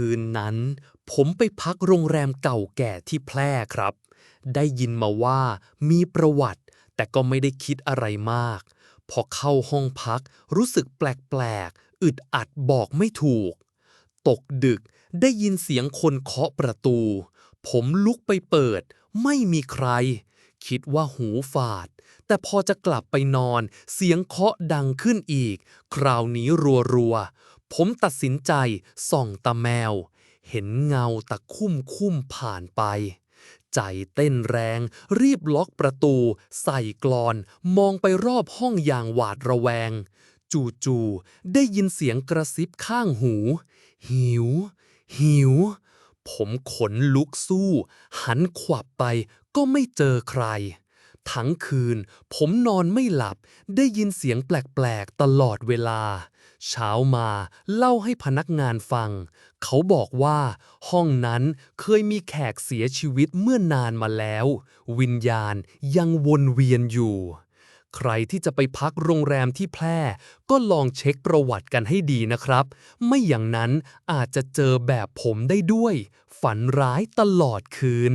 คืนนั้น ผมไปพักโรงแรมเก่าแก่ที่แพร่ครับ ได้ยินมาว่ามีประวัติ แต่ก็ไม่ได้คิดอะไรมาก พอเข้าห้องพักรู้สึกแปลกๆ อึดอัดบอกไม่ถูก ตกดึกได้ยินเสียงคนเคาะประตู ผมลุกไปเปิด ไม่มีใคร คิดว่าหูฝาด แต่พอจะกลับไปนอน เสียงเคาะดังขึ้นอีก คราวนี้รัวๆ ผมตัดสินใจส่องตาแมว เห็นเงาตะคุ่มคุ่มผ่านไป ใจเต้นแรง รีบล็อกประตู ใส่กลอน มองไปรอบห้องอย่างหวาดระแวง จู่ๆได้ยินเสียงกระซิบข้างหู หิว หิว ผมขนลุกสู้ หันขวับไปก็ไม่เจอใคร ทั้งคืน ผมนอนไม่หลับ ได้ยินเสียงแปลกๆ ตลอดเวลา เช้ามาเล่าให้พนักงานฟัง เขาบอกว่า ห้องนั้นเคยมีแขกเสียชีวิตเมื่อนานมาแล้ว วิญญาณยังวนเวียนอยู่ ใครที่จะไปพักโรงแรมที่แพร่ ก็ลองเช็คประวัติกันให้ดีนะครับ ไม่อย่างนั้นอาจจะเจอแบบผมได้ด้วย ฝันร้ายตลอดคืน